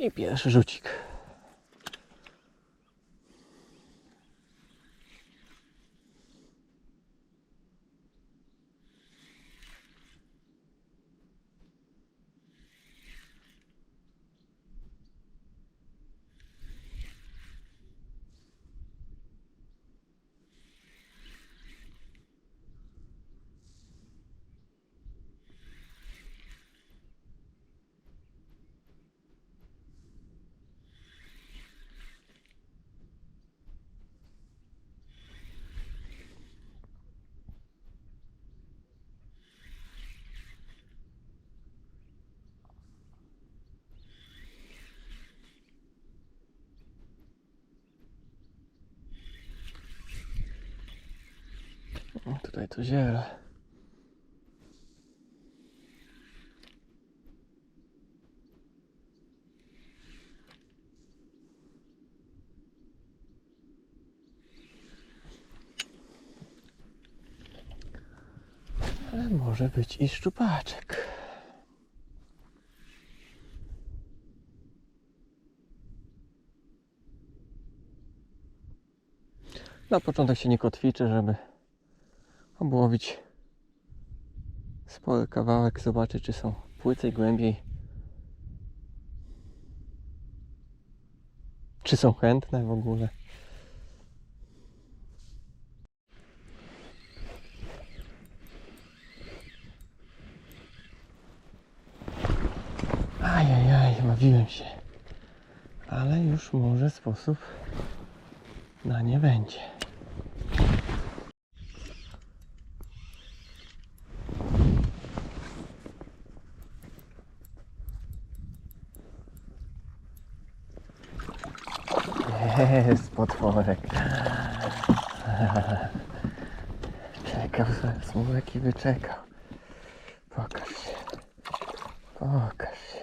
I pierwszy rzucik. Tutaj to ziele. Ale może być i szczupaczek. Na początek się nie kotwiczę, żeby obłowić spory kawałek, zobaczyć czy są płycej głębiej. Czy są chętne w ogóle. Ajajaj, bawiłem się. Ale już może sposób na nie będzie. Potworek. Czekał sobie smułek i wyczekał. Pokaż się. Pokaż się.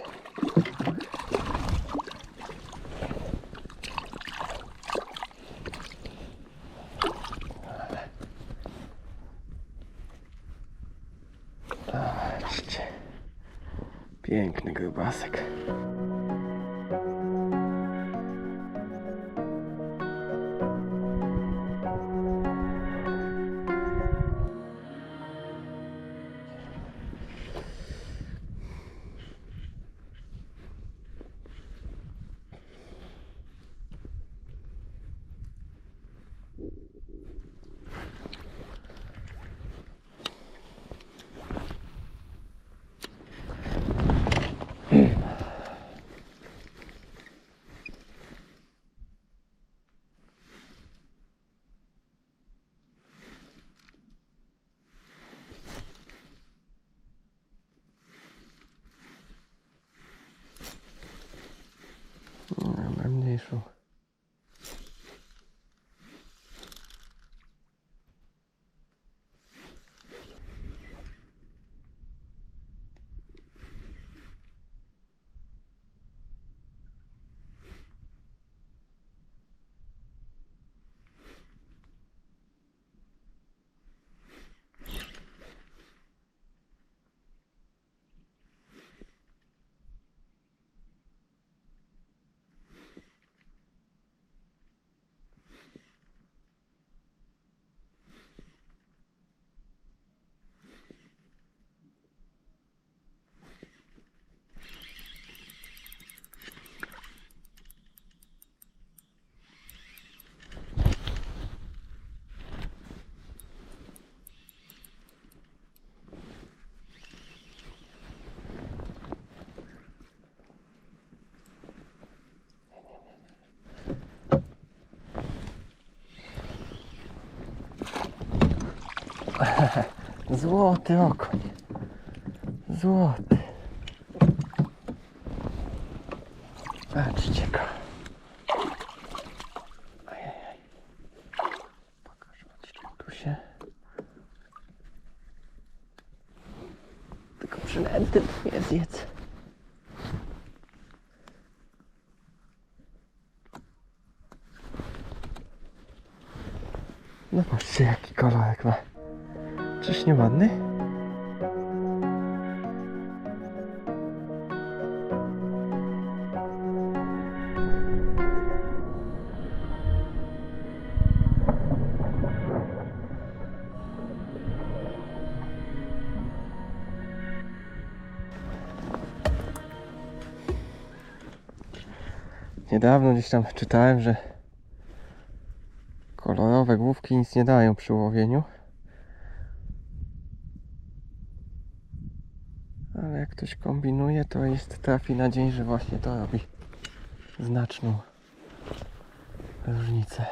Zobaczcie. Piękny grubasek. Złoty okoń. Złoty. Patrzcie go. Ajajaj. Pokażę tu się. Tylko przynęty nie zjedz. No patrzcie jaki kolorek ma. Czyż nieładny? Niedawno gdzieś tam czytałem, że kolorowe główki nic nie dają przy łowieniu. Ale jak ktoś kombinuje, to jest trafi na dzień, że właśnie to robi znaczną różnicę.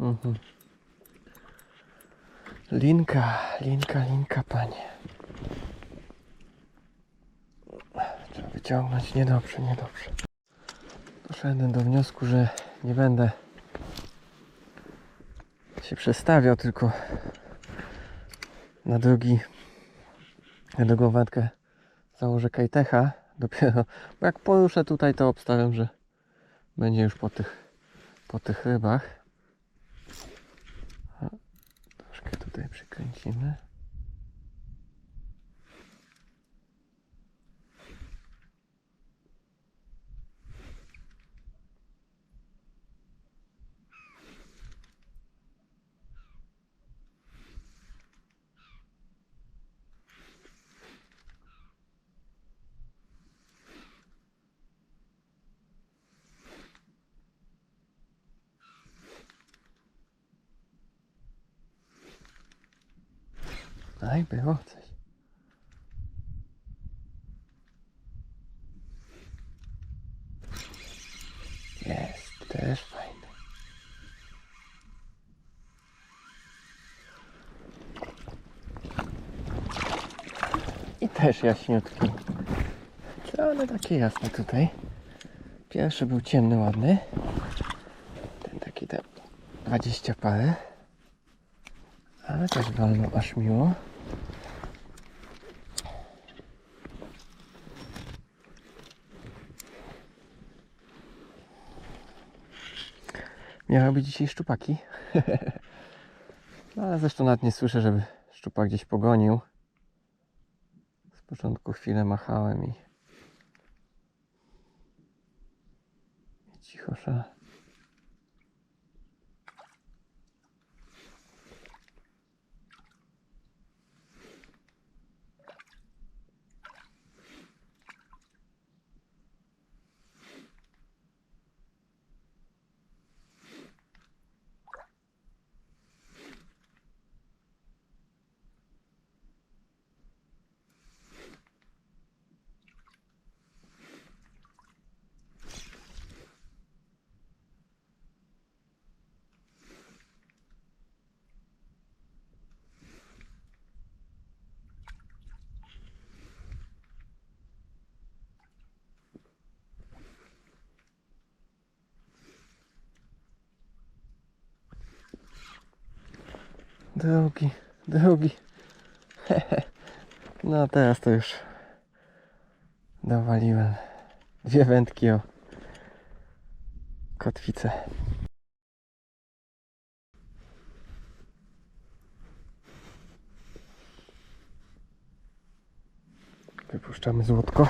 Mhm. Linka, linka, linka, panie. Trzeba wyciągnąć. Niedobrze, niedobrze. Doszedłem do wniosku, że nie będę się przestawiał, tylko na drugi, na drugą wędkę założę kajtecha. Dopiero, bo jak poruszę tutaj, to obstawiam, że będzie już po tych, po tych rybach. Troszkę tutaj przykręcimy. Aj, było coś. Jest, też fajny. I też jaśniutki. Co one takie jasne tutaj? Pierwszy był ciemny, ładny. Ten taki tam 20 parę. Ale też walną aż miło. Miały być dzisiaj szczupaki. no, ale zresztą nawet nie słyszę, żeby szczupak gdzieś pogonił. Z początku chwilę machałem i... i Drugi, drugi. No teraz to już dowaliłem dwie wędki o kotwicę. Wypuszczamy złotko.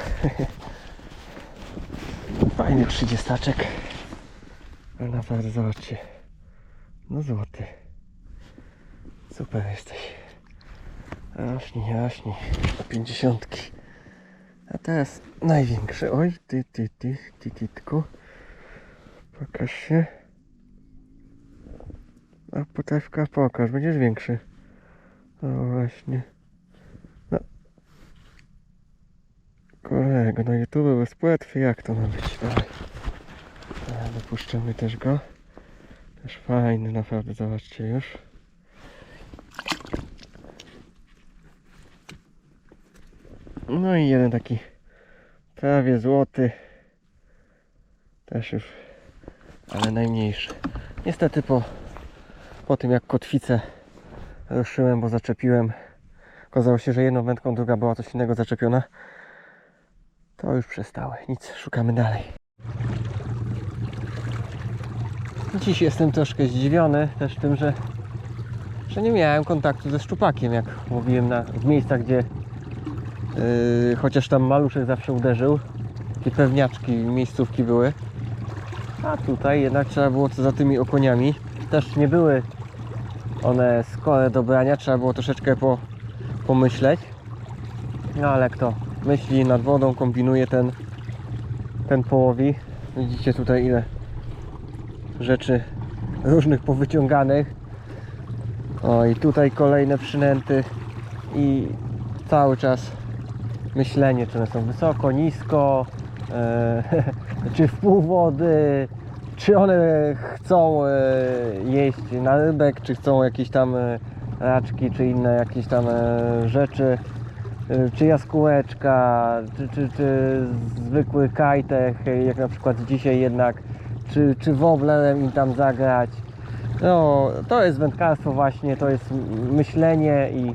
Fajny trzydziestaczek. Ale naprawdę zobaczcie. No złoty. Super jesteś. Jaśni, jaśni. Do pięćdziesiątki. A teraz największy. Oj, ty, ty, ty, ty, tytku. Pokaż się. A potewka pokaż, będziesz większy. O właśnie. No. Kolego, na YouTube bez płetwy, jak to ma być? Dawaj. Dopuszczamy też go. Też fajny, naprawdę, zobaczcie już. No i jeden taki prawie złoty. Też już, ale najmniejszy. Niestety po, po tym jak kotwicę ruszyłem, bo zaczepiłem. Okazało się, że jedną wędką, druga była coś innego zaczepiona. To już przestały. Nic, szukamy dalej. Dziś jestem troszkę zdziwiony też tym, że, że nie miałem kontaktu ze szczupakiem, jak łowiłem na, w miejscach, gdzie Yy, chociaż tam maluszek zawsze uderzył. Takie pewniaczki, miejscówki były. A tutaj jednak trzeba było co za tymi okoniami. Też nie były one skore do brania, trzeba było troszeczkę po, pomyśleć. No ale kto myśli nad wodą, kombinuje ten, ten połowi. Widzicie tutaj ile rzeczy różnych powyciąganych. O i tutaj kolejne przynęty i cały czas myślenie, czy one są wysoko, nisko, e, czy w pół wody, czy one chcą e, jeść na rybek, czy chcą jakieś tam e, raczki, czy inne jakieś tam rzeczy, czy jaskółeczka, czy, czy, czy zwykły kajtek, jak na przykład dzisiaj jednak, czy, czy woblerem im tam zagrać. No, to jest wędkarstwo właśnie, to jest myślenie i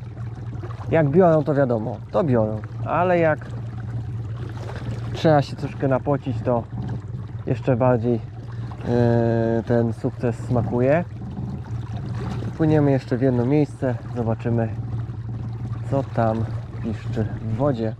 jak biorą, to wiadomo, to biorą, ale jak trzeba się troszkę napocić, to jeszcze bardziej e, ten sukces smakuje. Płyniemy jeszcze w jedno miejsce, zobaczymy co tam piszczy w wodzie.